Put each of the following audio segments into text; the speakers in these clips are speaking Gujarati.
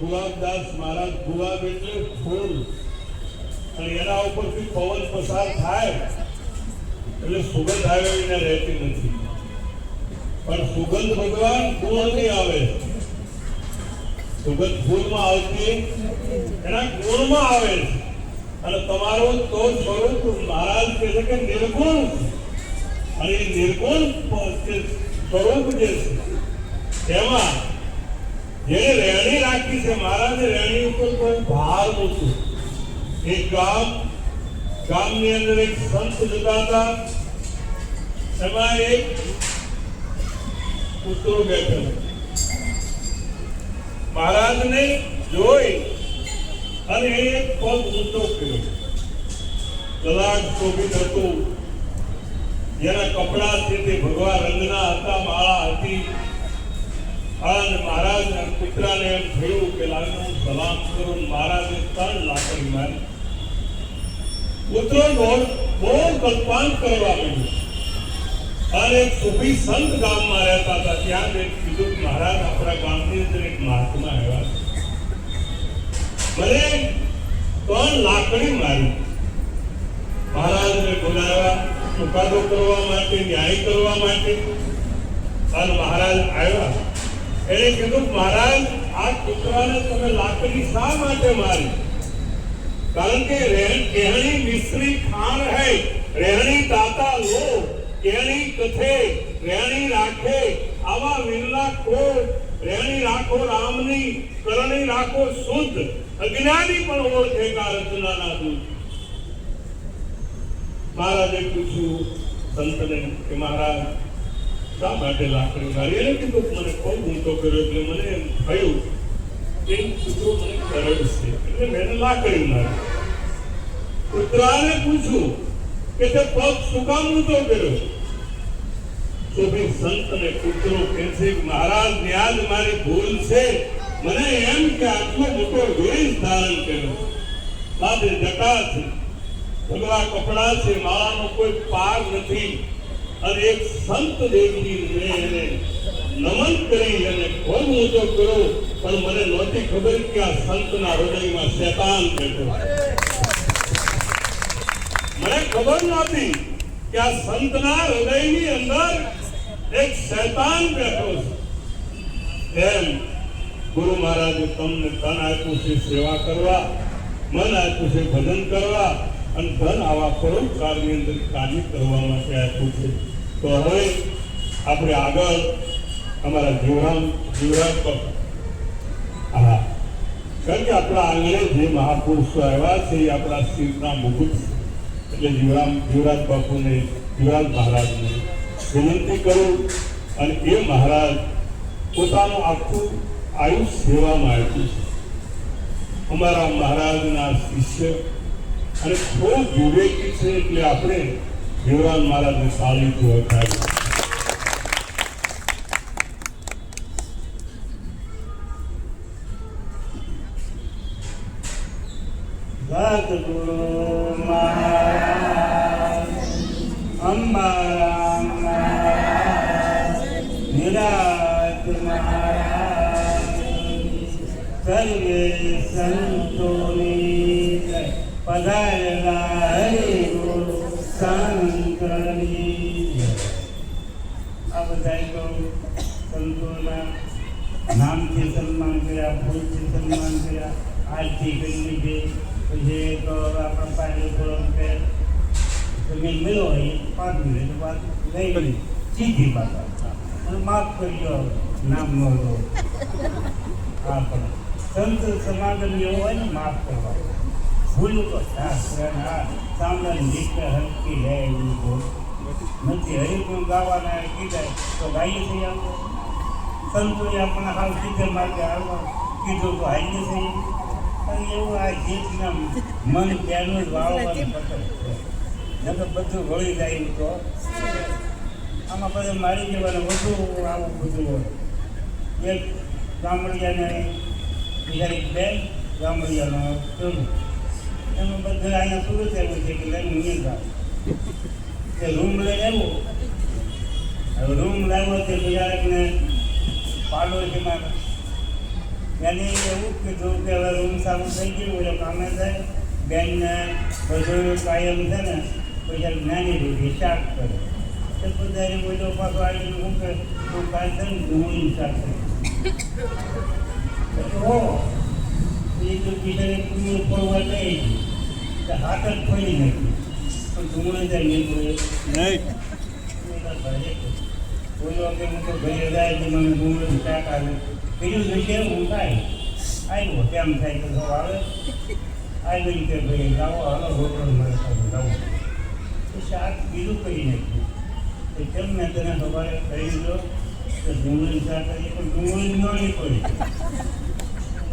ગુલાબદાસ મહારાજ ગુલાબ એટલે ફૂલ અને એના ઉપરથી પવન પસાર થાય એટલે સુગંધ આવે એને રહેતી નથી પણ સુગંધ ભગવાન ગુણથી આવે સુગંધ ફૂલમાં આવતી એના ગુણમાં આવે છે અને તમારો તો સ્વરૂપ મહારાજ કહે છે કે નિર્ગુણ. અને નિર્ગુણ સ્વરૂપ જે છે એમાં જેને રહેણી રાખી છે, મહારાજે રહેણી ઉપર કોઈ ભાર મૂક્યો. એક ગામ, ગામની અંદર એક સંત જતા હતા. એમાં એક કૂતરો બેઠેલો. મહારાજને જોઈ અને એક પગ ઊંચો કર્યો. કલાક શોભિત હતું. જેના કપડા છે તે ભગવા રંગના હતા, માળા હતી. અને મહારાજ કુતરાને એમ થયું કે લાગે સલામ કરું. મહારાજે ત્રણ લાકડી મારી. દોડ બહુ કલ્પાંત કરવા માંડ્યું. અને એક સુફી સંત ગામમાં રહેતા હતા. ત્યાં એક કીધું મહારાજ આપણા ગામની અંદર એક મહાત્મા આવ્યા છે પણ લાકડી મારી. મહારાજને બોલાવ્યા ચુકાદો કરવા માટે, ન્યાય કરવા માટે. અને મહારાજ આવ્યા. એને કીધું, મહારાજ, આ કૂતરાને તમે લાકડી શા માટે મારી? કારણ કે રહેણી મિશ્રી ખાણ હૈ. રહેણી દાતા લો કેણી કથે. રહેણી રાખે, આવા વિરલા કોળ રહેણી રાખો રામની, કરણી રાખો શુદ્ધ. અજ્ઞાની પણ ઓળખે રચનાના દૂત મહારાજે પૂછ્યું, સંતને કે મહારાજ, શા માટે લાકડી મારી એને કીધું, મને બહુ ઊંચો કર્યો એટલે મને એમ થયું કે કૂતરો મને કરડશે. એટલે મેં લાકડી મારી. કૂતરાને પૂછ્યું કે તે પગ શું કામ ઊંચો કર્યો? તો ભાઈ સંત ને કૂતરો કહે છે મહારાજ, ન્યાજ મારી ભૂલ છે. મને એમ કે આટલો મોટો વેશ ધારણ કર્યો. સાથે જટા છે. ભગવા કપડા છે, માળાનો કોઈ પાર નથી. અને એક સંત દેવની મેં એને નમન કરી અને ખૂબ ઊંચો કર્યો પણ મને નહોતી ખબર કે આ સંતના હૃદયમાં શેતાન બેઠો મને ખબર નહોતી કે આ સંતના હૃદયની અંદર એક શૈતાન બેઠો છે. એમ ગુરુ મહારાજે તમને તન આપ્યું છે સેવા કરવા, મન આપ્યું છે ભજન કરવા, અને ધન આવા પરોપકારની અંદર કાર્ય કરવા માટે આપ્યું છે. તો હવે આપણે આગળ અમારા જીવરામ જીવરામ પર. હા. કારણ કે આપણા આંગણે જે મહાપુરુષો આવ્યા છે, એ આપણા શિવના મુકુટ એટલે જીવરામ, જીવરાજ બાપુને, જીવરાજ મહારાજને વિનંતી કરું અને એ મહારાજ પોતાનું આખું આયુષ સેવામાં આવ્યું છે. અમારા મહારાજના શિષ્ય અને ખૂબ વિવેકી છે એટલે આપણે જીવરામ મહારાજને સારી ઓળખાવીએ સર્વે સંતોની. પધારેલા હરિ ગુરુ શંકરની. આ બધા તો સંતોના નામથી સન્માન કર્યા ભૂલથી સન્માન કર્યા આજથી કરી લીધી પછી તો આપણા પાસે થોડો કે તમે મળો એ પાંચ મિનિટ વાત લઈ ગઈ સીધી વાત માફ કરજો નામ નો આપણે પણ સંત સમાગમ એવો હોય ને માફ કરવા. ભૂલ તો શાસ્ત્ર હા સાંભળે નીકળે હલકી લે એવું બોલ. નથી હરિગુણ ગાવાના કીધા, તો ગાઈએ થઈ આવતો સંતોએ આપણને હાલ સીધે માર્ગે આવવા કીધું તો હાઈએ થઈ પણ એવું આ જીતના મન ત્યાંનું જ વાવવાનું પકડ છે. ન તો બધું વળી જાય તો. આમાં પછી મારી જવાનું વધુ આવું બધું હોય. એક ગામડિયાને બીજા એક બેન ગામડિયાનો પેલું એમાં બધું અહીંયા સુરત એવું છે કે લઈને નહીં ગાવ તે રૂમ લઈને આવ્યો હવે રૂમ લાવ્યો તે બિચારાને પાડોશીમાં એને એવું કીધું કે હવે રૂમ સારું થઈ ગયું એટલે કામે થાય બેનને બધું કાયમ છે ને પછી જ્ઞાની રૂઢી શાક કરે. તો બધાને બધો પાછો આવી શું કે તું કાંઈ છે ને ડુંગળી શાક કરે. હો એ ફોરવા ગઈ તો હાથ જ નહીં કોઈ કે હું તો ઘરે મને શાક આવે બીજું વિશે હું થાય આવ્યો તેમ થાય તો આવે આવી કે ભાઈ લાવો હાલો હોટલ મારે સાથે લાવો તો શાક બીજું કરી નાખ્યું તો કેમ સવારે કહી દીધો કે ડુંગળી શાક પણ ડુંગળી ન એ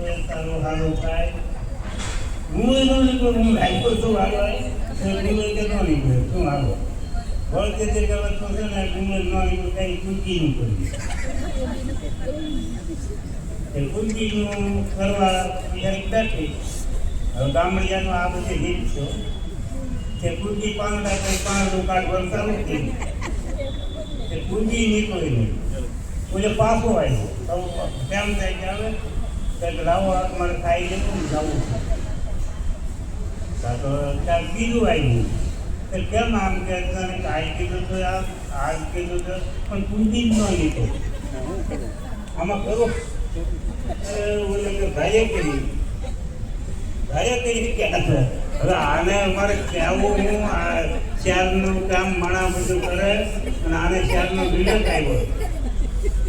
તારું થાય હું ન નીકળે હું લાગ્યો છું. તો ડુંગળી કે ન નીકળે શું હાલો વળ કે તે ને ડુંગળી ન નીકળે કાંઈ ચૂકી નીકળી એ કુંડીનું કરવા બિચારી બેઠી હવે ગામડિયાનું આ બધી રીત છે કે કુંડી પાંદડા કઈ પાંદડું કાઢ થયું તે કુંડી નીકળી નહીં ઓલે પાછો આવ્યો. તો કેમ થાય કે આવે કે લાવો મારે ખાઈ લેવું જવું તો ત્યાં બીજું આવ્યું. કે કેમ આમ કે તને કીધું તો આ કીધું તો, પણ કુંડી જ ન નીકળે આમાં ખરો. ઓલે કે ભાઈએ કરી ભાઈએ કરી કે હવે આને અમારે કહેવું હું, આ શહેરનું કામ માણા બધું કરે, અને આને શહેરનો વિવેક આવ્યો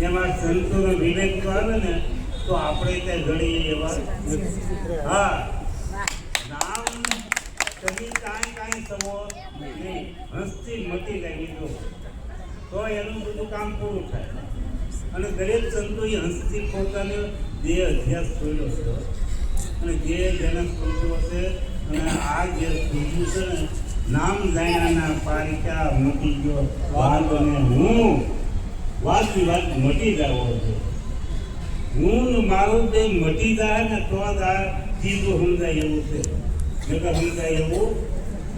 એમાં સંતોનો વિવેક તો આવે ને તો આપણે ત્યાં ઘડી એવા. હા. નામ કદી કાંઈ કાંઈ સમો નહીં. હસ્તી મટી જાય બીજું. તો એનું બધું કામ પૂરું થાય. અને દરેક સંતોએ હસ્તી પોતાને જે અભ્યાસ કર્યો છે, અને જે જેને સૂચવો છે, અને આ જે સૂચવું છે ને, નામ જાણ્યાના પારિકા મૂકી ગયો? વાદ અને હું વાત વિવાદ મટી જવો છે હું મારું જે મટી જાય ને તો જ આ સમજાય એવું છે. નકર સમજાય એવું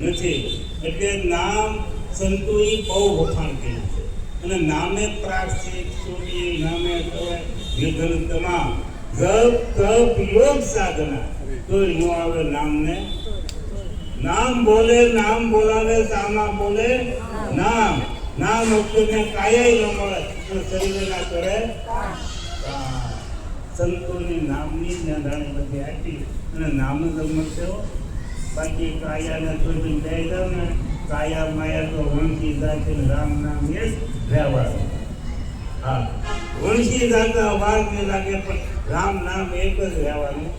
નથી. એટલે નામ સંતોએ બહુ વખાણ કર્યું છે. અને નામે પ્રાર્થિત સૂર્ય નામે કહેવાય નિધન તમામ. જપ, તપ, યોગ સાધના. તો નો આવે નામને. નામ બોલે, નામ બોલાવે, સામા બોલે, નામ. નામ વખતે કાયા ન મળે શરીર ના કરે. સંતોની નામની નિંદાણી બધી આપી અને નામ ધર્મ થયો બાકી કાયાને છોડી દઈ દો ને કાયા માયા તો વંશી જાતિ રામ નામ એ જ રહેવાનું હા વંશી જાતા વાર નહીં લાગે પણ રામ નામ એક જ રહેવાનું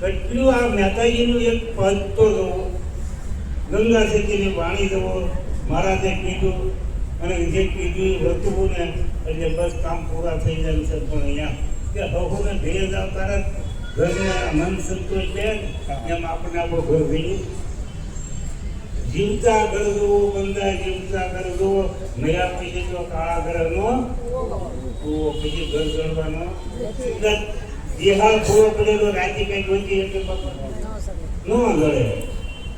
કેટલું આ મહેતાજીનું એક પદ તો જવો. ગંગા સેતીની વાણી જવો. મહારાજે કીધું અને જે હતું ને, એટલે બસ કામ પૂરા થઈ જાય છે, પણ અહીંયા કે બહુને ભેજ આવતા ઘરને મન સંતોષ છે એમ આપણે આપણું ઘર ભેજું જીવતા ઘર જોવો, બંધા જીવતા ઘર જોવો નયા પછી જો કાળા ઘર નો કૂવો પછી ઘર ગળવાનો દેહાલ પૂરો પડેલો રાજી કઈ ગોતી એટલે નો ગળે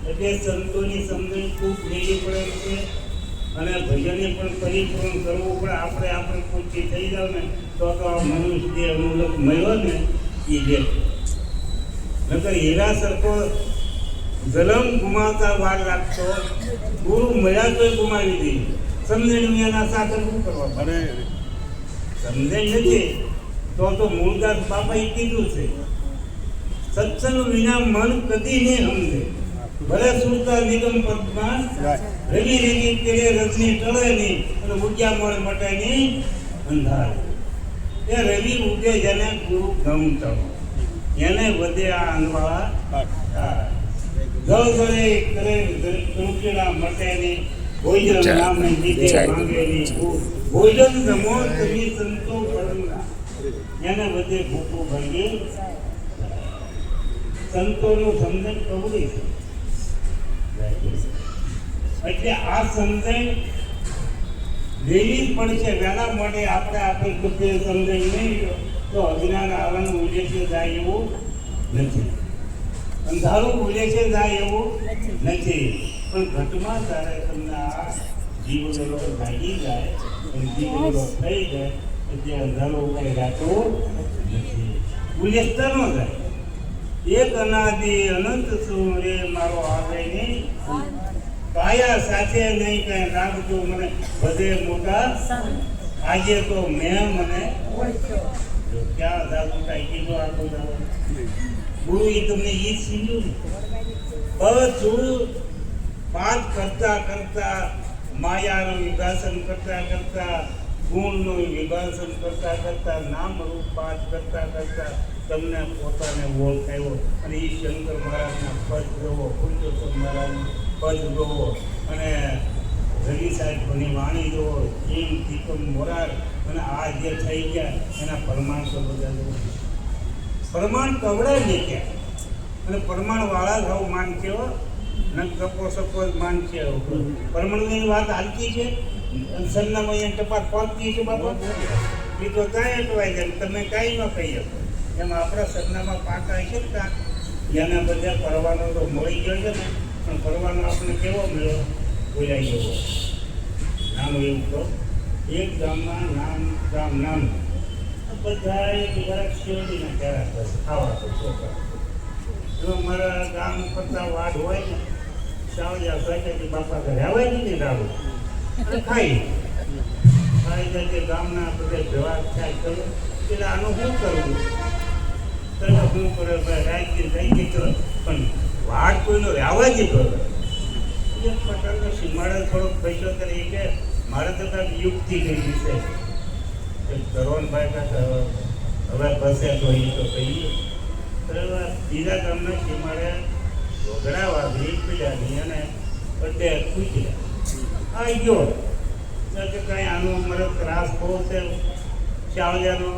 એટલે સંતોની સમજણ ખૂબ લેવી પડે છે. અને ભજનને પણ પરિપૂર્ણ કરવું પડે. આપણે આપણે પૂછી થઈ જાવ ને તો તો આ મનુષ્ય જે અનુલક મળ્યો ને એ જે નકર હીરા સરખો જલમ ગુમાવતા વાર લાગતો. ગુરુ મળ્યા તોય ગુમાવી દઈ સમજણ વિનાના સાથે શું કરવા? પડે સમજણ નથી. તો તો મૂળદાસ બાપાએ કીધું છે. સત્સંગ વિના મન કદી નહીં સમજે. ભલે સુરતા નિગમ પદમાં રવિ રેલી કેળે રજની ટળે નહીં અને ઉગ્યા મળે મટે નહીં અંધાર. એ રવિ ઉગે જેને ગુરુ ગમતો એને વધે આ અંધવાળા જળ જળે કરે કંકીડા મટે નહીં ભોજન નામે જીતે માંગે નહીં ભોજન જમો તમે સંતો પરમના એને વધે ભૂખો ભાંગી સંતોનું સમજણ કવડી છે. એટલે આ સમજણ લેવી જ પડશે વહેલા માટે આપણે આપણે બુદ્ધિ સમજણ નહીં તો અજ્ઞાન આવવાનું ઉદ્દેશ્ય જાય એવું નથી. અંધારું ઉદ્દેશ્ય જાય એવું નથી. પણ પણ ઘટમાં તારે તમને આ જીવનો લાગી જાય, અને જીવનો થઈ જાય, એટલે અંધારો કઈ રાખવું નથી. ઉલ્લેખતા ન જાય. એક અનાદિ અનંત સૂર્ય મારો આવે નહીં. કાયા સાથે નહીં કઈ રાખજો મને બધે મોટા આજે તો મેં મને ક્યાં દાદુ કાંઈ કીધું આ દાદુ. ગુરુ એ તમને એ શીખ્યું બધું પાઠ કરતા કરતા માયાનું વિભાષણ કરતા કરતા ગુણનું વિભાષણ કરતા કરતા નામ રૂપ પાઠ કરતા કરતા તમને પોતાને ઓળખાયો. અને એ શંકર મહારાજના પદ જોવો પુરુષોત્તમ મહારાજનું. પદ જોવો અને રવિ સાહેબ ઘણી વાણી જોવો એમ ટીકમ મોરાર અને આ જે થઈ ગયા, એના પ્રમાણ તો બધા પ્રમાણ કવડાય ને ક્યાં અને પ્રમાણ વાળા જ આવું માન છે હો. ન કપો સપો માન છે પરમાણુની વાત હાલતી છે? અને સરનામા અહીંયા ટપાલ પહોંચતી છે બાપા? એ તો કાંઈ અટવાય જાય તમે કાંઈ ન કહી શકો. એમાં આપણા સરનામાં પાકા છે ને કાં એના બધા પરવાનો તો મળી ગયો છે ને. પણ પરવાનો આપણે કેવો મળ્યો બોલાઈ ગયો નામ એવું તો એક ગામમાં નામ, ગામ, નામ. બધા એક વર્ષ શિવજીના ઘેરા કરે ખાવા તો છોકરા જો મારા ગામ કરતા વાડ હોય ને સાવજા કે બાપા ઘરે આવે ને દારૂ. અને ખાઈ ખાઈ જાય કે ગામના બધા જવાબ થાય કરો એટલે આનું શું કરવું? તરફ શું કરે ભાઈ રાજ્ય થઈ ગઈ તો પણ વાડ કોઈનો રહેવા દીધો એક પ્રકારનો સીમાડા થોડોક પૈસો કરે કે મારે તો કાંઈક યુક્તિ કરી છે. કે કરવનભાઈ કાંઈક હવે બસે તો એ તો કહીએ. તો બીજા ગામના સીમાડે ઢોકળા વાગી પીડાની અને બધે પૂછ્યા આવી ગયો. કે કાંઈ આનો મારો ત્રાસ બહુ છે. ચાવજાનો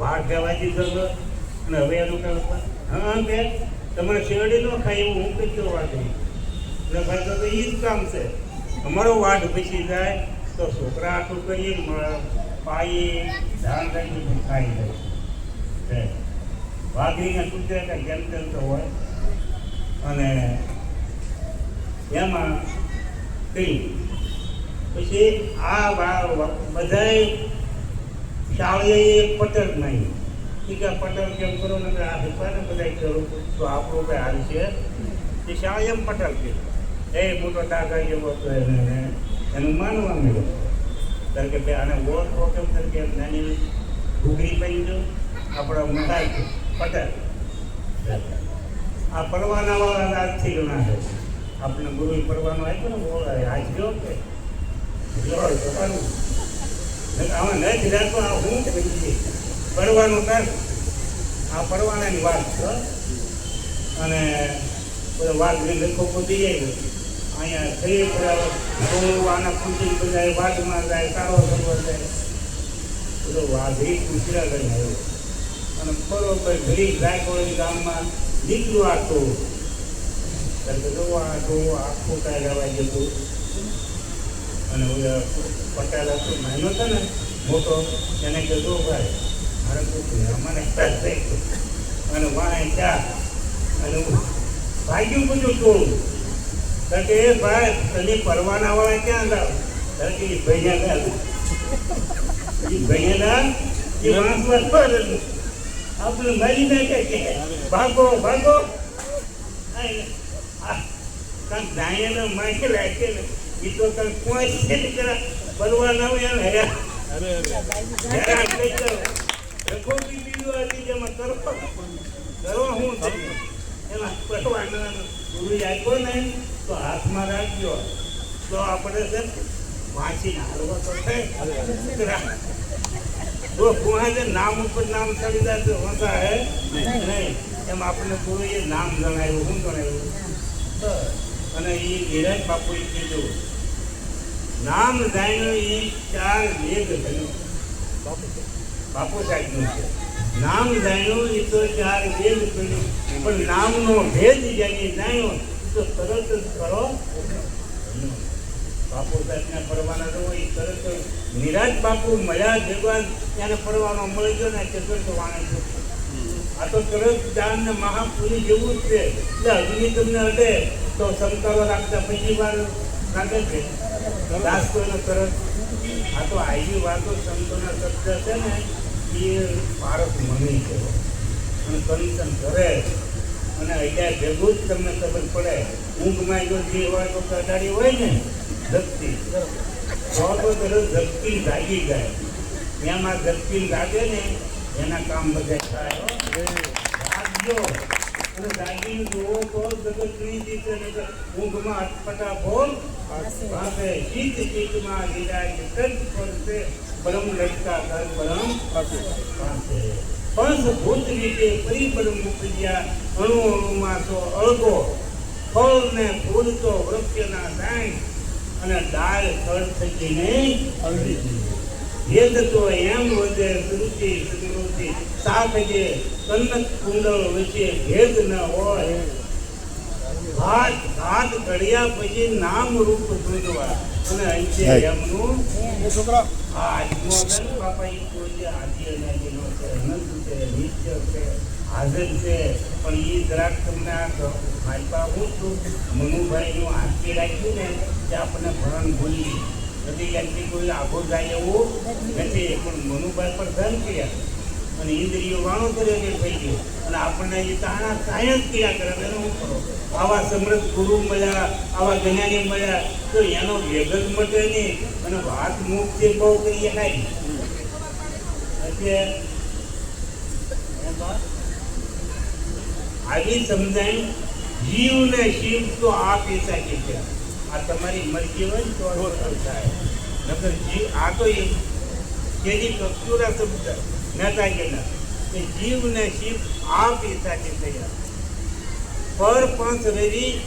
વાઘ જવા દીધો અને હવે એનું કહે હા બે તમારે શેરડી ન ખાય એવું હું કયો વાઘ એટલે ભાઈ તો એ જ કામ છે. અમારો વાઘ પીસી જાય તો છોકરા આટલું કરીએ પાઈ ધાન રાખી ખાઈ જાય વાઘરીને કાંઈ જેમ તો હોય. અને એમાં કઈ પછી આ બધાય શાળીએ એક પટેલ નહીં છે પટેલ કેમ કરો ને આ ભીપાને બધા કરું. તો આપણું કઈ હાલ છે? એ શાળા એમ પટેલ કીધું એ મોટો દાદા જેવો હતો એને એને માનવા મળ્યું. કારણ કે ભાઈ આને ઓળખો કેમ તરીકે નાની ઘૂગરી પડી દો. આપણા મોટા પટેલ. આ પરવાના વાળા આજથી ઘણા છે. આપણે ગુરુ પરવાનો આપ્યો ને બોલ આજ ગયો કે? આમાં નથી રાખતો આ હું કરી પરવાનું કર આ પરવાનાની વાત છે. અને બધા વાત લખો પૂછી જાય અહીંયા થઈ પડે આના પૂછી બધા વાતમાં જાય, સારો કરવો જાય. બધો વાઘરી કુચરા લઈને આવ્યો. અને બરોબર ઘડી ગાયકોડી ગામમાં નીકળ્યું આખો. જો આખું આખું કાંઈ રહેવા જતો. અને પટેલ હતો મહિનો હતો ને, મોટો, એને કીધું ભાઈ અને ચા અને ભાગ્યું બધું ટોળું કારણ ભાઈ તને પરવાના ક્યાં હતા એ ભૈયા એ ભૈયાના એ આપણે મરી નાખે કે ભાગો ભાગો કાંક દાયને માખે લાગે ને એ તો કાંક કોઈ છે ને જરા પરવાના હોય અરે. હેરાન હેરાન થઈ કોબી છે નામ ઉપર નામ ચડી જાય તો હોતા હે? નહીં. એમ આપણને ગુરુએ નામ જણાવ્યું, શું જણાવ્યું? અને એ નિરાજ બાપુએ કીધું, નામ જાણ્યું એ ચાર વેદ જણાવ્યું બાપુ સાહેબનું છે. નામ જાણ્યું એ તો ચાર ભેદ બન્યું પણ નામનો ભેદ જાણી જાણ્યો એ તો તરત જ કરો. બાપુ સાહેબને ફરવાના તો એ તરત નિરાજ બાપુ મળ્યા ભગવાન, ત્યારે ફરવાનો મળી ગયો ને ચતુર્થ છે આ તો તરત દાન ને મહાપુરી જેવું જ છે. એટલે અગ્નિ તમને હટે તો સમકારો રાખતા પછી વાર રાખે છે. દાસ કોઈનો તરત. આ તો આવી વાતો સંતોના શબ્દ છે ને. એ ભારત મને ગયો અને કંચન કરે અને અહીંયા ભેગું જ તમને ખબર પડે. ઊંઘમાં જો જે તો કડાડી હોય ને ધકતી તો તો તરત ધકતી જાગી જાય. એમાં ધકતી લાગે ને એના કામ બધા થાય. જાગજો અને જાગીને જોવો તો જગતની જીતે નકર ઊંઘમાં અટપટા બોલ પાસે ચિત્ત ચિત્તમાં લીધા ચિત્ત પડશે પરમ લટકા કર પરમ પંચભૂત રીતે મુકજ્યા અણુ અણુમાં તો અળગો ફળ ને ફૂલ તો વૃક્ષના દાણ અને ડાળ થડ થકીને ભેદ તો એમ વધે શ્રુતિ સ્મૃતિ સાખજે કનક કુંડળ વચ્ચે ભેદ ન હોય ઘડ્યા પછી નામ રૂપ શોધવા. અને અંતે એમનું છોકરા. છે ને બાપા ઈ કોઈ આદિ અનાદિનો છે અનંત છે નિત્ય છે હાજર છે. પણ એ જરાક તમને આ પાસે હું છું મનુભાઈનું આંકી રાખ્યું ને તે આપણને ભરણ ભૂલી. નથી એમથી કોઈ આઘો જાય એવું નથી પણ મનુભાઈ પર ધન કર્યા. અને ઇન્દ્રિયો વાણો કર્યો કે થઈ ગયો. અને આપણને એ તાણા તાણ જ ક્રિયા કરે એનો કરો આવા સમૃદ્ધ ગુરુ મળ્યા, આવા જ્ઞાની મળ્યા, તો એનો વેગ જ મટે નહીં. અને વાત મુખ જે બહુ કરીએ કાંઈ એટલે આવી સમજાય, જીવ ને શિવ તો આ પૈસા કે છે. આ તમારી મરજી હોય તો થાય. નકર જીવ આ તો એ જેની કક્ષુરા શબ્દ નતા ગયેલા કે જીવ ને શિવ આ કે થયા પર પંથ રવિ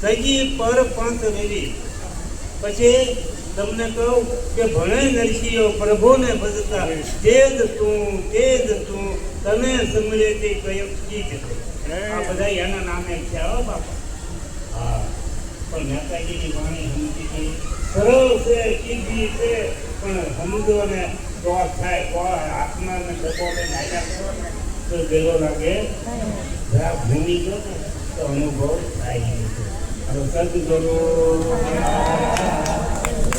સજી પર પંથ રવિ પછી તમને કહું કે ભણે નરસિંહો પ્રભુને ભજતા તે જ તું તે જ તું તમે સમજે તે કયો છે. આ બધા એના નામે છે હો બાપા. હા. પણ મહેતાજીની વાણી સમજી ગઈ સરળ છે કીધી છે. પણ સમુદ્રને તો થાય તો આત્માને લઈને આવ્યા કરો ને તો ગેલો લાગે. જરા ભૂમિ ગયો ને તો અનુભવ થાય છે. હવે સદગુરુ.